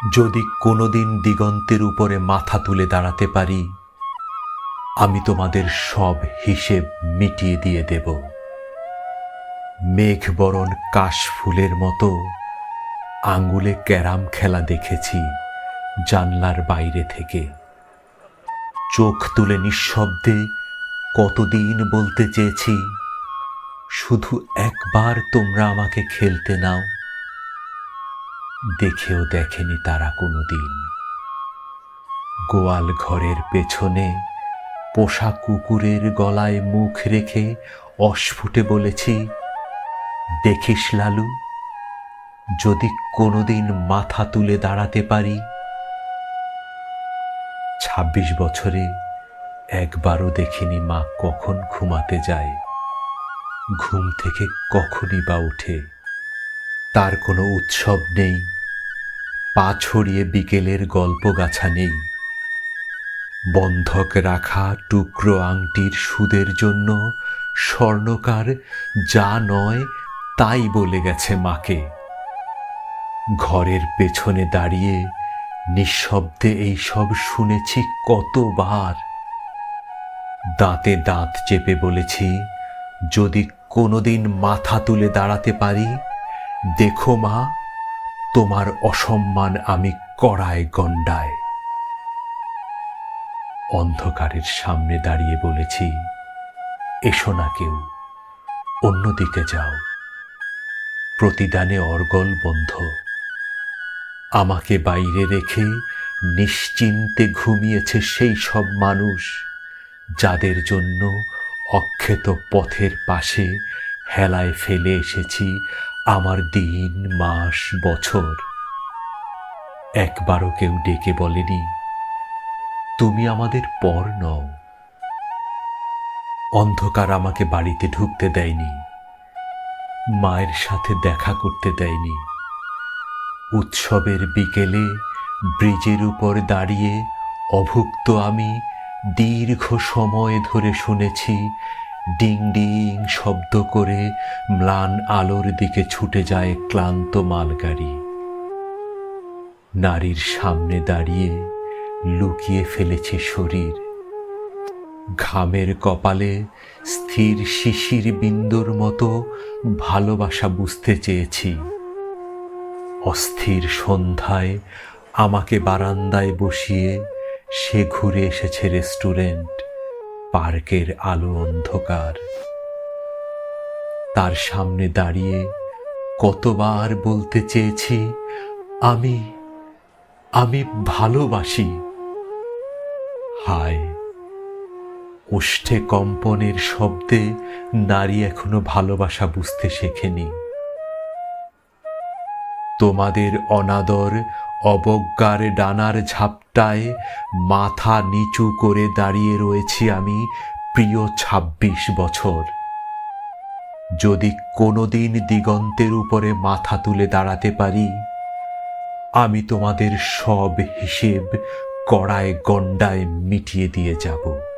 যদি কোনোদিন দিগন্তের উপরে মাথা তুলে দাঁড়াতে পারি, আমি তোমাদের সব হিসেব মিটিয়ে দিয়ে দেব। মেঘ বরণ কাশ ফুলের মতো আঙ্গুলে ক্যারাম খেলা দেখেছি জানলার বাইরে থেকে। চোখ তুলে নিঃশব্দে কতদিন বলতে চেয়েছি, শুধু একবার তোমরা আমাকে খেলতে নাও। দেখেও দেখেনি তারা কোনোদিন। গোয়াল ঘরের পেছনে পোষা কুকুরের গলায় মুখ রেখে অস্ফুটে বলেছি, দেখিস লালু, যদি কোনোদিন মাথা তুলে দাঁড়াতে পারি, ছাব্বিশ বছরে একবারও দেখিনি মা কখন ঘুমাতে যায়। ঘুম থেকে কখনই বা ওঠে। তার কোনো উৎসব নেই। পা ছড়িয়ে বিকেলের গল্প গাছা নেই। বন্ধক রাখা টুকরো আংটির সুদের জন্য স্বর্ণকার যা নয় তাই বলে গেছে মাকে। ঘরের পেছনে দাঁড়িয়ে নিঃশব্দে এই সব শুনেছি কতবার। দাঁতে দাঁত চেপে বলেছি, যদি কোনোদিন মাথা তুলে দাঁড়াতে পারি দেখো মা, তোমার অসম্মান আমি কড়ায় গণ্ডায়। অন্ধকারের সামনে দাঁড়িয়ে বলেছি, এসো না কেউ, অন্যদিকে যাও। প্রতিদানে অর্গল বন্ধ। আমাকে বাইরে রেখে নিশ্চিন্তে ঘুমিয়েছে সেই সব মানুষ, যাদের জন্য অক্ষেত পথের পাশে হেলায় ফেলে এসেছি আমার দিন, মাস, বছর। একবারও কেউ ডেকে বলেনি, তুমি আমাদের পর নও। অন্ধকার আমাকে বাড়িতে ঢুকতে দেয়নি, মায়ের সাথে দেখা করতে দেয়নি। উৎসবের বিকেলে ব্রিজের উপর দাঁড়িয়ে অভুক্ত আমি দীর্ঘ সময় ধরে শুনেছি ডিং ডিং শব্দ করে ম্লান আলোর দিকে ছুটে যায় ক্লান্ত মালগাড়ি। নারীর সামনে দাঁড়িয়ে লুকিয়ে ফেলেছে শরীর। ঘামের কপালে স্থির শিশির বিন্দুর মতো ভালোবাসা বুঝতে চেয়েছি। অস্থির সন্ধ্যায় আমাকে বারান্দায় বসিয়ে সে ঘুরে এসেছে রেস্টুরেন্ট। পার্কের আলো অন্ধকার। তার সামনে দাঁড়িয়ে কতবার বলতে চেয়েছি, আমি আমি ভালোবাসি। হায় ওষ্ঠে কম্পনের শব্দে নারী এখনও ভালোবাসা বুঝতে শেখেনি। তোমাদের অনাদর অবজ্ঞার ডানার ঝাপটায় মাথা নিচু করে দাঁড়িয়ে রয়েছি আমি প্রিয় ছাব্বিশ বছর। যদি কোনোদিন দিগন্তের উপরে মাথা তুলে দাঁড়াতে পারি, আমি তোমাদের সব হিসেব কড়ায় গণ্ডায় মিটিয়ে দিয়ে যাব।